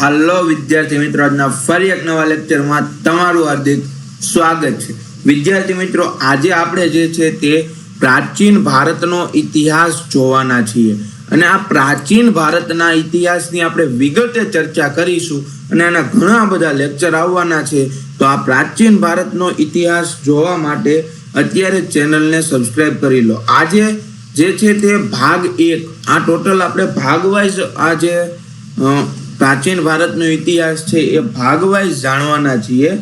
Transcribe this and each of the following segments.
હાલો વિદ્યાર્થી મિત્રો, આજના ફરી એક નવા લેક્ચરમાં તમારું હાર્દિક સ્વાગત છે. વિદ્યાર્થી મિત્રો, આજે આપણે જે છે તે પ્રાચીન ભારતનો ઇતિહાસ જોવાના છીએ. અને આ પ્રાચીન ભારતના ઇતિહાસની આપણે વિગતે ચર્ચા કરીશું અને આના ઘણા બધા લેક્ચર આવવાના છે. તો આ પ્રાચીન ભારતનો ઇતિહાસ જોવા માટે અત્યારે ચેનલને સબસ્ક્રાઇબ કરી લો. આજે જે છે તે ભાગ એક. આ ટોટલ આપણે ભાગ વાઇઝ આ જે પ્રાચીન ભારતનો ઇતિહાસ છે એ ભાગ વાઇઝ જાણવાના છીએ.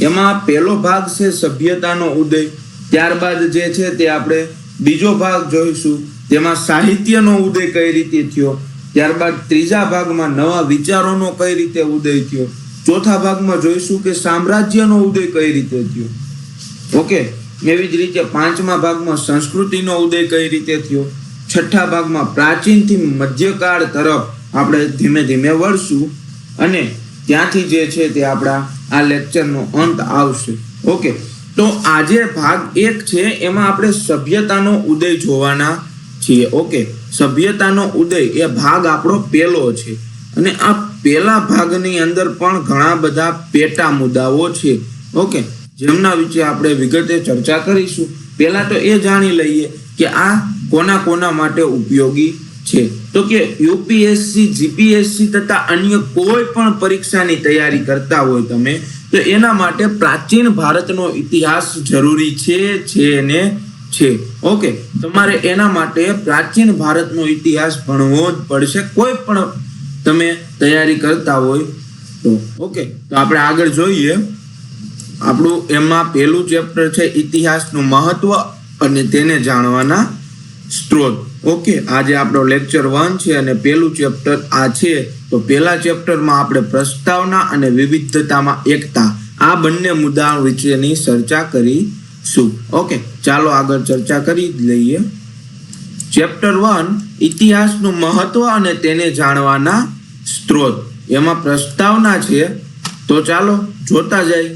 એમાં પહેલો ભાગ છે સભ્યતાનો ઉદય. ત્યારબાદ જે છે તે આપણે બીજો ભાગ જોઈશું. તેમાં સાહિત્યનો ઉદય કઈ રીતે થયો? ત્યારબાદ ત્રીજા ભાગમાં નવા વિચારોનો કઈ રીતે ઉદય થયો? ચોથા ભાગમાં જોઈશું કે સામ્રાજ્યનો ઉદય કઈ રીતે થયો? ઓકે, એવી જ રીતે પાંચમા ભાગમાં સંસ્કૃતિનો ઉદય કઈ રીતે થયો? છઠ્ઠા ભાગમાં પ્રાચીનથી મધ્યકાળ તરફ આપણે ધીમે ધીમે વળશું અને ત્યાંથી જે છે તે આપણા આ લેક્ચરનો અંત આવશે. ઓકે તો આજે ભાગ એક છે, એમાં આપણે સભ્યતાનો ઉદય જોવાના છીએ. ઓકે સભ્યતાનો ઉદય એ ભાગ આપણો પહેલો છે. અને આ પહેલા ભાગની અંદર પણ ઘણા બધા પેટા મુદ્દાઓ છે. ઓકે જેમના વિશે આપણે વિગતે ચર્ચા કરીશું. પહેલાં તો એ જાણી લઈએ કે આ કોના કોના માટે ઉપયોગી છે. તો કે યુપીએસસી જીપીએસસી તથા અન્ય કોઈ પણ પરીક્ષાની તૈયારી કરતા હોય તમે, તો એના માટે પ્રાચીન ભારતનો ઇતિહાસ જરૂરી છે છે ને છે. ઓકે, તમારે એના માટે પ્રાચીન ભારતનો ઇતિહાસ ભણવો જ પડશે. કોઈ પણ તમે તૈયારી કરતા હોય તો. ઓકે, તો આપણે આગળ જોઈએ. આપણું એમાં પહેલું ચેપ્ટર છે ઇતિહાસનું મહત્વ અને તેને જાણવાના સ્ત્રોત. ઓકે, આજે આપણો લેક્ચર વન છે અને પહેલું ચેપ્ટર આ છે. તો પહેલા ચેપ્ટરમાં આપણે પ્રસ્તાવના અને વિવિધતામાં એકતા, આ બંને મુદ્દા વિશેની ચર્ચા કરીશું. ઓકે, ચાલો આગળ ચર્ચા કરી લઈએ. ચેપ્ટર વન ઇતિહાસનું મહત્વ અને તેને જાણવાના સ્ત્રોત. એમાં પ્રસ્તાવના છે. તો ચાલો જોતા જાય.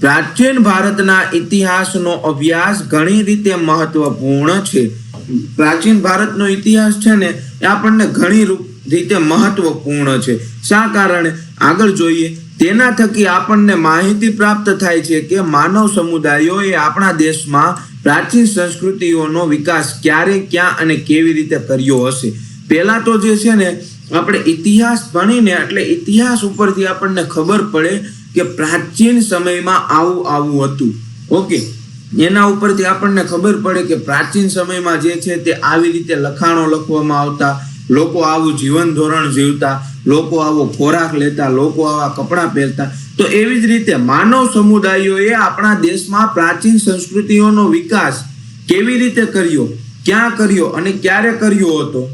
પ્રાચીન ભારતના ઇતિહાસનો અભ્યાસ ઘણી રીતે મહત્વપૂર્ણ છે. પ્રાચીન ભારતનો ઇતિહાસ છે ને એ આપણને ઘણી રીતે મહત્વપૂર્ણ છે. શા કારણે? આગળ જોઈએ. તેના થકી આપણને માહિતી પ્રાપ્ત થાય છે કે માનવ સમુદાયોએ આપણા દેશમાં પ્રાચીન સંસ્કૃતિઓનો વિકાસ ક્યારે, ક્યાં અને કેવી રીતે કર્યો હશે? પહેલાં તો જે છે ને, આપણે ઇતિહાસ ભણીને, એટલે ઇતિહાસ ઉપરથી આપણને ખબર પડે કે પ્રાચીન સમયમાં આવું આવું હતું. ઓકે. એના ઉપરથી આપણને ખબર પડે કે પ્રાચીન સમયમાં જે છે તે આવી રીતે લખાણો લખવામાં આવતા, લોકો આવું જીવન ધોરણ જીવતા, લોકો આવો ખોરાક લેતા, લોકો આવા કપડાં પહેરતા. તો એવી જ રીતે માનવ સમુદાયોએ આપણા દેશમાં પ્રાચીન સંસ્કૃતિઓનો વિકાસ કેવી રીતે કર્યો, ક્યાં કર્યો અને ક્યારે કર્યો હતો?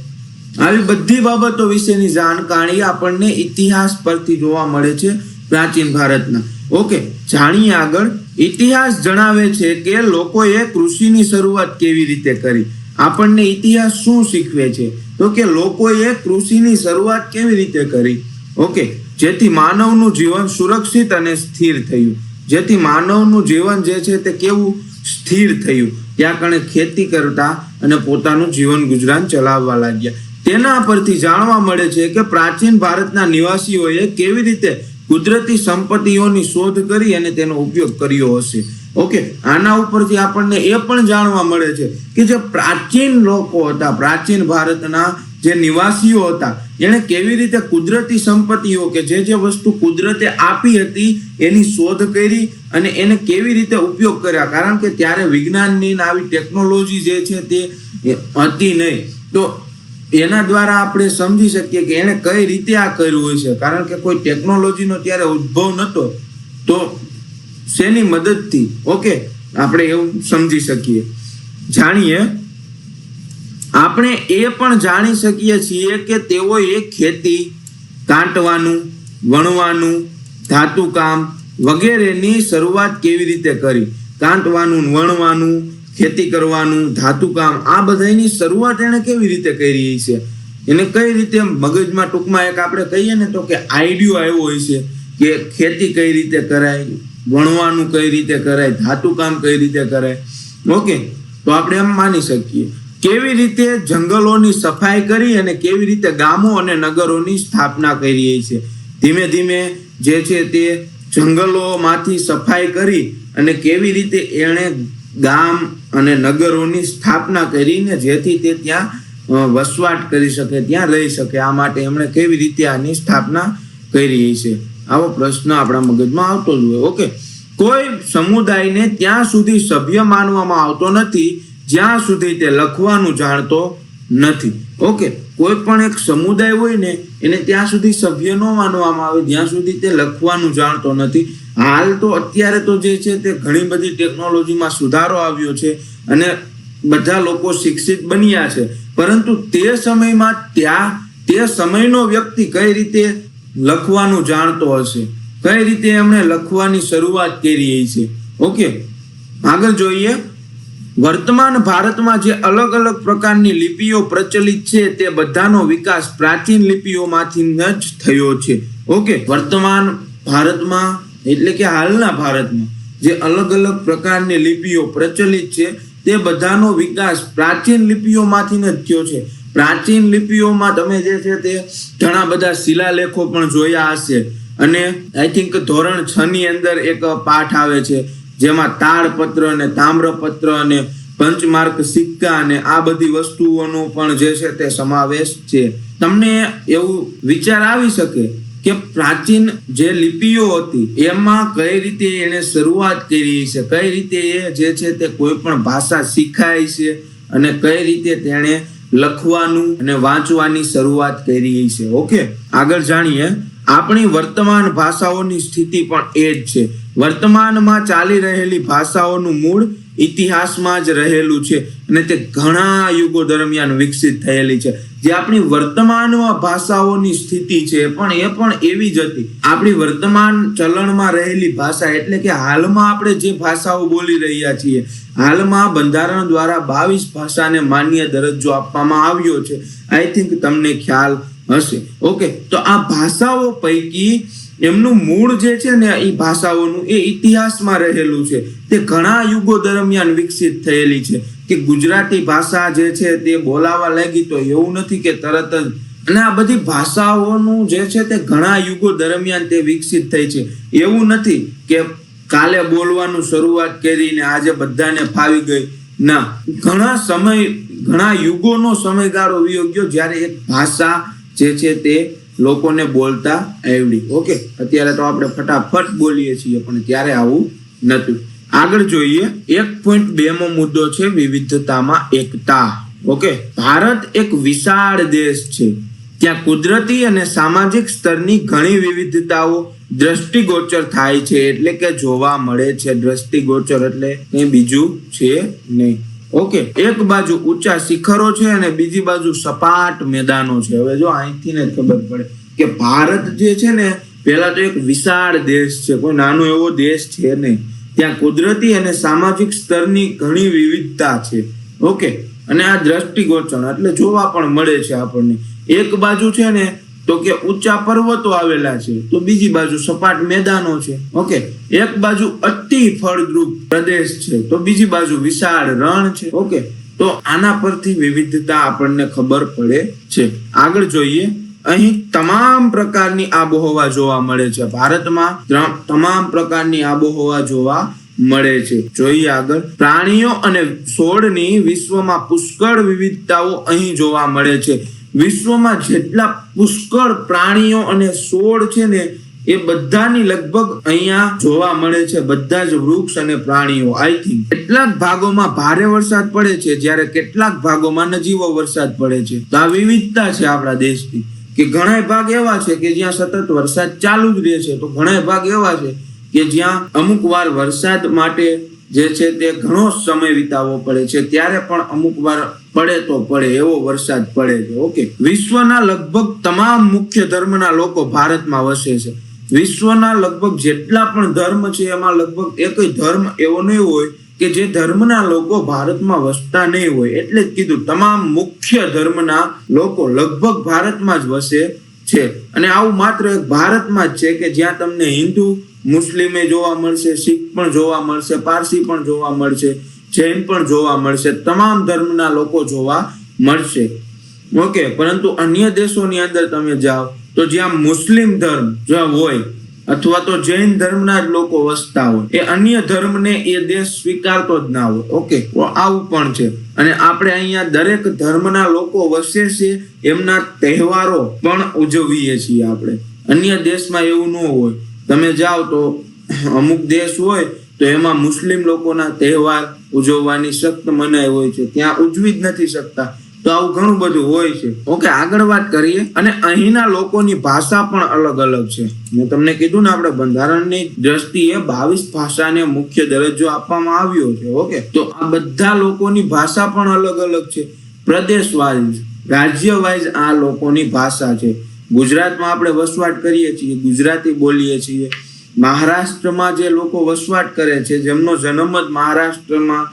આવી બધી બાબતો વિશેની જાણકારી આપણને ઇતિહાસ પરથી જોવા મળે છે પ્રાચીન ભારતના. ઓકે, જાણીએ આગળ. ઇતિહાસ જણાવે છે કે લોકોએ કૃષિની શરૂઆત કેવી રીતે કરી? આપણને ઇતિહાસ શું શીખવે છે? તો કે લોકોએ કૃષિની શરૂઆત કેવી રીતે કરી? ઓકે, જેથી માનવનું જીવન સુરક્ષિત અને સ્થિર થયું. જેથી માનવનું જીવન જે છે તે કેવું? સ્થિર થયું. ત્યાં કણે ખેતી કરતા અને પોતાનું જીવન ગુજરાન ચલાવવા લાગ્યા. તેના પરથી જાણવા મળે છે કે પ્રાચીન ભારતના નિવાસીઓએ કેવી રીતે કુદરતી સંપત્તિઓની શોધ કરી અને તેનો ઉપયોગ કર્યો હશે. ઓકે આના ઉપરથી આપણને એ પણ જાણવા મળે છે કે જે પ્રાચીન લોકો હતા, પ્રાચીન ભારતના જે નિવાસીઓ હતા, એણે કેવી રીતે કુદરતી સંપત્તિઓ કે જે જે વસ્તુ કુદરતે આપી હતી, એની શોધ કરી અને એને કેવી રીતે ઉપયોગ કર્યા? કારણ કે ત્યારે વિજ્ઞાનની આવી ટેકનોલોજી જે છે તે હતી નહીં. તો એના દ્વારા આપણે સમજી શકીએ કે એણે કઈ રીતે આ કર્યું હોય છે. કારણ કે કોઈ ટેકનોલોજીનો ત્યારે ઉદ્ભવ નહોતો તો શેની મદદથી? ઓકે, આપણે એવું સમજી શકીએ. જાણીએ, આપણે એ પણ જાણી શકીએ છીએ કે તેઓએ ખેતી, કાંટવાનું, વણવાનું, ધાતુકામ વગેરેની શરૂઆત કેવી રીતે કરી? કાંટવાનું, વણવાનું ખેતી કરવાનું ધાતુકામ આ બધાની શરૂઆત એણે કેવી રીતે કરી છે? એને કઈ રીતે મગજમાં ટૂંકમાં એક આપણે કહીએ ને તો કે આઈડિયો આવ્યો હોય છે કે ખેતી કઈ રીતે કરાય, વણવાનું કઈ રીતે કરાય ધાતુકામ કઈ રીતે કરાય. ઓકે, તો આપણે એમ માની શકીએ. કેવી રીતે જંગલોની સફાઈ કરી અને કેવી રીતે ગામો અને નગરોની સ્થાપના કરી છે? ધીમે ધીમે જે છે તે જંગલોમાંથી સફાઈ કરી અને કેવી રીતે એણે ગામ અને નગરોની સ્થાપના કરીને જેથી તે ત્યાં વસવાટ કરી શકે, ત્યાં રહી શકે. આ માટે એમણે કેવી રીતે આની સ્થાપના કરી છે? આવો પ્રશ્ન આપણા મગજમાં આવતો જ હોય. ઓકે. કોઈ સમુદાયને ત્યાં સુધી સભ્ય માનવામાં આવતો નથી, જ્યાં સુધી તે લખવાનું જાણતો નથી. ઓકે. કોઈ પણ એક સમુદાય હોય ને, એને ત્યાં સુધી સભ્ય ન માનવામાં આવે, જ્યાં સુધી તે લખવાનું જાણતો નથી. હાલ તો અત્યારે તો જે છે તે ઘણી બધી ટેકનોલોજીમાં સુધારો આવ્યો છે અને બધા લોકો શિક્ષિત બન્યા છે. પરંતુ તે સમયમાં ત્યાં, તે સમયનો વ્યક્તિ કઈ રીતે લખવાનું જાણતો હશે? કઈ રીતે એમણે લખવાની શરૂઆત કરી છે ઓકે, આગળ જોઈએ. વર્તમાન ભારતમાં જે અલગ અલગ પ્રકારની લિપિઓ પ્રચલિત છે તે બધાનો વિકાસ પ્રાચીન લિપિઓમાંથી જ થયો છે. ઓકે, વર્તમાન ભારતમાં, એટલે કે હાલના ભારતમાં, જે અલગ અલગ પ્રકારની લિપિઓ પ્રચલિત છે, તે બધાનો વિકાસ પ્રાચીન લિપિઓમાંથી જ થયો છે. પ્રાચીન લિપિઓમાં તમે જે છે તે ઘણા બધા શિલાલેખો પણ જોયા હશે. અને આઈ થિંક ધોરણ છ ની અંદર એક પાઠ આવે છે. જેમાં તાળપત્ર અને તામ્રપત્ર અને પંચમાર્ક સિક્કા અને આ બધી વસ્તુઓનો પણ જે છે તે સમાવેશ છે. તમને એવું વિચાર આવી શકે કે પ્રાચીન જે લિપિઓ હતી, એમાં કઈ રીતે એને શરૂઆત કરી છે? કઈ રીતે એ જે છે તે કોઈ પણ ભાષા શીખાય છે અને કઈ રીતે તેણે લખવાનું અને વાંચવાની શરૂઆત કરી છે? ઓકે, આગળ જાણીએ. આપણી વર્તમાન ભાષાઓની સ્થિતિ પણ એ જ છે. વર્તમાનમાં ચાલી રહેલી ભાષાઓનું મૂળ ઇતિહાસમાં જ રહેલું છે અને તે ઘણા યુગો દરમિયાન વિકસિત થયેલી છે. જે આપણી વર્તમાનમાં ભાષાઓની સ્થિતિ છે પણ, એ પણ એવી જ હતી. આપણી વર્તમાન ચલણમાં રહેલી ભાષા એટલે કે હાલમાં આપણે જે ભાષાઓ બોલી રહ્યા છીએ, હાલમાં બંધારણ દ્વારા બાવીસ ભાષાને માન્ય દરજ્જો આપવામાં આવ્યો છે. આઈ થિંક તમને ખ્યાલ હશે. ઓકે તો આ ભાષાઓ પૈકી એમનું મૂળ જે છે ને એ ભાષાઓનું એ ઇતિહાસમાં રહેલું છે. તે ઘણા યુગો દરમિયાન વિકસિત થયેલી છે કે ગુજરાતી ભાષા જે છે તે બોલાવા લાગી તો એવું નથી કે તરત જ. અને આ બધી ભાષાઓનું જે છે તે ઘણા યુગો દરમિયાન તે વિકસિત થઈ છે. એવું નથી કે કાલે બોલવાનું શરૂઆત કરીને આજે બધાને ફાવી ગઈ. ના, ઘણા સમય, ઘણા યુગોનો સમયગાળો વિયોગ્યો જ્યારે એક ભાષા જે છે તે લોકોને બોલતા આવડી. ઓકે? અત્યારે તો આપણે ફટાફટ બોલીએ છીએ, પણ ત્યારે આવું નતું આગળ જોઈએ, એક પોઈન્ટ બે મો મુદ્દો છે વિવિધતામાં એકતા. ઓકે? ભારત એક વિશાળ દેશ છે. ત્યાં કુદરતી અને સામાજિક સ્તરની ઘણી વિવિધતાઓ દ્રષ્ટિગોચર થાય છે, એટલે કે જોવા મળે છે. દ્રષ્ટિગોચર એટલે કંઈ બીજું છે નહીં. ઓકે, એક બાજુ ઊંચા શિખરો છે અને બીજી બાજુ સપાટ મેદાનો છે. હવે જો અહીંથી ને ખબર પડે કે ભારત જે છે ને પેલા તો એક વિશાળ દેશ છે. કોઈ નાનો એવો દેશ છે નહીં. ત્યાં કુદરતી અને સામાજિક સ્તરની ઘણી વિવિધતા છે. ઓકે, અને આ દ્રષ્ટિગોચર એટલે જોવા પણ મળે છે આપણને. એક બાજુ છે ને તો કે ઊંચા પર્વતો આવેલા છે, તો બીજી બાજુ સપાટ મેદાનો છે. ઓકે, એક બાજુ અતિ ફળદ્રુપ પ્રદેશ છે, તો બીજી બાજુ વિશાળ રણ છે. ઓકે, તો આના પરથી વિવિધતા આપણને ખબર પડે છે. આગળ જોઈએ, અહીં તમામ પ્રકારની આબોહવા જોવા મળે છે. ભારતમાં તમામ પ્રકારની આબોહવા જોવા મળે છે. જોઈએ આગળ, પ્રાણીઓ અને છોડની વિશ્વમાં પુષ્કળ વિવિધતાઓ અહીં જોવા મળે છે. વિશ્વમાં જેટલા પુષ્કળ પ્રાણીઓ અને છોડ છે ને, એ બધાની લગભગ અહીંયા જોવા મળે છે, બધા જ વૃક્ષ અને પ્રાણીઓ આઈ થિંક કેટલાક ભાગોમાં ભારે વરસાદ પડે છે, જ્યારે કેટલાક ભાગોમાં નજીવો વરસાદ પડે છે. તો આ વિવિધતા છે આપણા દેશની, કે ઘણા ભાગ એવા છે કે જ્યાં સતત વરસાદ ચાલુ જ રહે છે, તો ઘણા ભાગ એવા છે કે જ્યાં અમુક વાર વરસાદ માટે જે છે તે ઘણો સમય વિતાવવો પડે છે, ત્યારે પણ અમુક વાર પડે તો પડે, એવો વરસાદ પડે છે. ઓકે. વિશ્વના લગભગ તમામ મુખ્ય ધર્મના લોકો ભારતમાં વસે છે. વિશ્વના લગભગ જેટલા પણ ધર્મ છે, એમાં લગભગ એકય ધર્મ એવો નહીં હોય કે જે ધર્મના લોકો ભારતમાં વસતા નહીં હોય. એટલે જ કીધું, તમામ મુખ્ય ધર્મના લોકો લગભગ ભારતમાં જ વસે છે. અને આવું માત્ર એક ભારતમાં જ છે કે જ્યાં તમને હિન્દુ, મુસ્લિમે જોવા મળશે, શીખ પણ જોવા મળશે, પારસી પણ જોવા મળશે. જૈન પણ જોવા મળશે, તમામ ધર્મના લોકો જોવા મળશે. ઓકે, પરંતુ અન્ય દેશોની અંદર તમે જાઓ, તો જ્યાં મુસ્લિમ ધર્મ જ્યાં હોય, અથવા તો જૈન ધર્મના જ લોકો વસતા હોય, એ અન્ય ધર્મને એ દેશ સ્વીકારતો જ ના હોય. ઓકે આવું પણ છે. અને આપણે અહીંયા દરેક ધર્મના લોકો વસે છે, એમના તહેવારો પણ ઉજવીએ છીએ આપણે. અન્ય દેશમાં એવું ન હોય. તમે જાઓ તો અમુક દેશ હોય, તો એમાં મુસ્લિમ લોકોના તહેવાર ઉજવવાની સખ્ત મનાઈ હોય છે. ત્યાં ઉજવી જ નથી શકતા. તો આવું ઘણું બધું હોય છે. ઓકે, આગળ વાત કરીએ. અને અહીંના લોકોની ભાષા પણ અલગ અલગ છે. મેં તમને કીધું ને આપણે બંધારણની દ્રષ્ટિએ બાવીસ ભાષાને મુખ્ય દરજ્જો આપવામાં આવ્યો છે. ઓકે, તો આ બધા લોકોની ભાષા પણ અલગ અલગ છે. પ્રદેશ વાઇઝ રાજ્ય વાઇઝ આ લોકોની ભાષા છે. ગુજરાતમાં આપણે વસવાટ કરીએ છીએ, ગુજરાતી બોલીએ છીએ. મહારાષ્ટ્રમાં જે લોકો વસવાટ કરે છે, જેમનો જન્મ જ મહારાષ્ટ્રમાં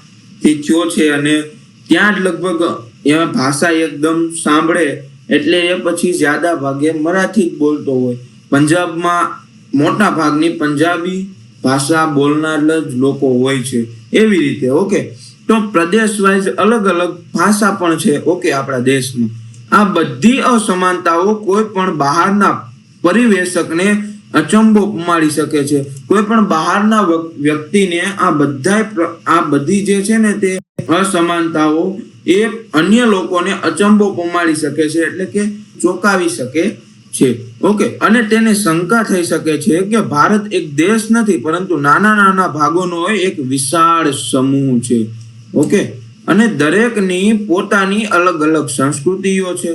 થયો છે અને ત્યાં જ લગભગ એમાં ભાષા એકદમ સાંભળે એટલે એ પછી જ્યાદા ભાગે મરાઠી જ બોલતો હોય. પંજાબમાં મોટા ભાગની પંજાબી ભાષા બોલનાર જ લોકો હોય છે. એવી રીતે, ઓકે? તો પ્રદેશ વાઇઝ અલગ અલગ ભાષા પણ છે, ઓકે, આપણા દેશમાં. આ બધી અસમાનતાઓ કોઈ પણ બહારના પરિવેશકને અચંબો ઉમાડી શકે છે. કોઈ પણ બહારના વ્યક્તિને આ બધા આ બધી જે છે ને તે અસમાનતાઓ એ અન્ય લોકોને અચંબો પમાડી શકે છે એટલે કે ચોંકાવી શકે છે. ઓકે, અને તેને શંકા થઈ શકે છે કે ભારત એક દેશ નથી, પરંતુ નાના નાના ભાગોનો એક વિશાળ સમૂહ છે. ઓકે, અને દરેકની પોતાની અલગ અલગ સંસ્કૃતિઓ છે.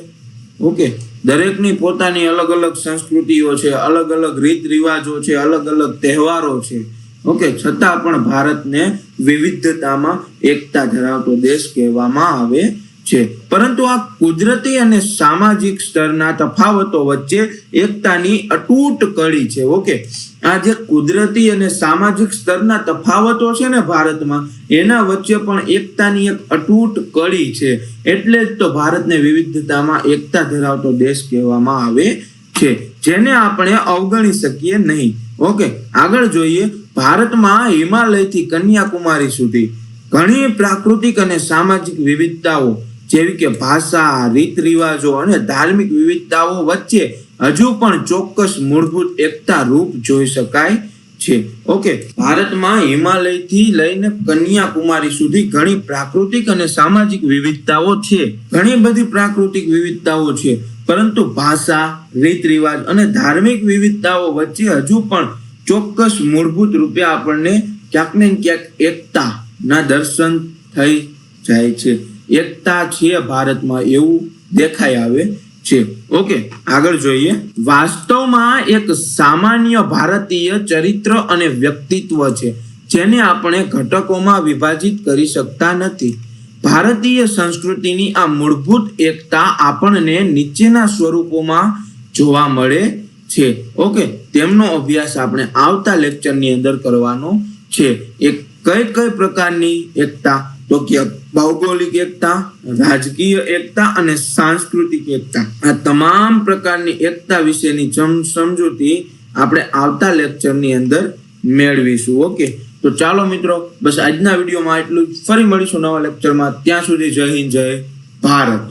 ઓકે દરેકની પોતાની અલગ અલગ સંસ્કૃતિઓ છે, અલગ અલગ રીત રિવાજો છે, અલગ અલગ તહેવારો છે. ઓકે, છતાં પણ ભારતને વિવિધતામાં એકતા ધરાવતો દેશ કહેવામાં આવે છે. પરંતુ આ કુદરતી અને સામાજિક સ્તરના તફાવતો વચ્ચે એકતાની અતૂટ કડી છે, ઓકે? આ જે કુદરતી અને સામાજિક સ્તરના તફાવતો છે ને ભારતમાં, એના વચ્ચે પણ એકતાની એક અતૂટ કડી છે. એટલે જ તો ભારતને વિવિધતામાં એકતા ધરાવતો દેશ કહેવામાં આવે છે, જેને આપણે અવગણી શકીએ નહીં. ઓકે, આગળ જોઈએ ભારતમાં હિમાલયથી કન્યાકુમારી સુધી. ઘણી પ્રાકૃતિક અને સામાજિક વિવિધતાઓ જેવી કે ભાષા રીત રિવાજો અને ધાર્મિક વિવિધતાઓ વચ્ચે હજુ પણ ચોક્કસ મૂળભૂત એકતા રૂપ જોઈ શકાય છે. ઓકે, ભારતમાં હિમાલયથી લઈને કન્યાકુમારી સુધી ઘણી પ્રાકૃતિક અને સામાજિક વિવિધતાઓ છે. ઘણી બધી પ્રાકૃતિક વિવિધતાઓ છે, પરંતુ ભાષા રીત રિવાજ અને ધાર્મિક વિવિધતાઓ વચ્ચે હજુ પણ ચોક્કસ મૂળભૂત રૂપે આપણને ક્યાંક ને ક્યાંક એકતાના દર્શન થઈ જાય છે. એકતા છે ભારતમાં એવું દેખાઈ આવે છે. ઓકે આગળ જોઈએ. વાસ્તવમાં એક સામાન્ય ભારતીય ચરિત્ર અને વ્યક્તિત્વ છે, જેને આપણે ઘટકોમાં વિભાજિત કરી શકતા નથી. ભારતીય સંસ્કૃતિની આ મૂળભૂત એકતા આપણને નીચેના સ્વરૂપોમાં જોવા મળે છે. ઓકે તેમનો અભ્યાસ આપણે આવતા લેક્ચરની અંદર કરવાનો છે. એક કઈ કઈ પ્રકારની એકતા? તો કે ભૌગોલિક એકતા, રાજકીય એકતા અને સાંસ્કૃતિક એકતા. આ તમામ પ્રકારની એકતા વિશેની સમજૂતી આપણે આવતા લેક્ચરની અંદર મેળવીશું ઓકે તો ચાલો મિત્રો, બસ આજના વિડીયોમાં એટલું ફરી મળીશું નવા લેક્ચરમાં ત્યાં સુધી જય હિન્દ, જય ભારત.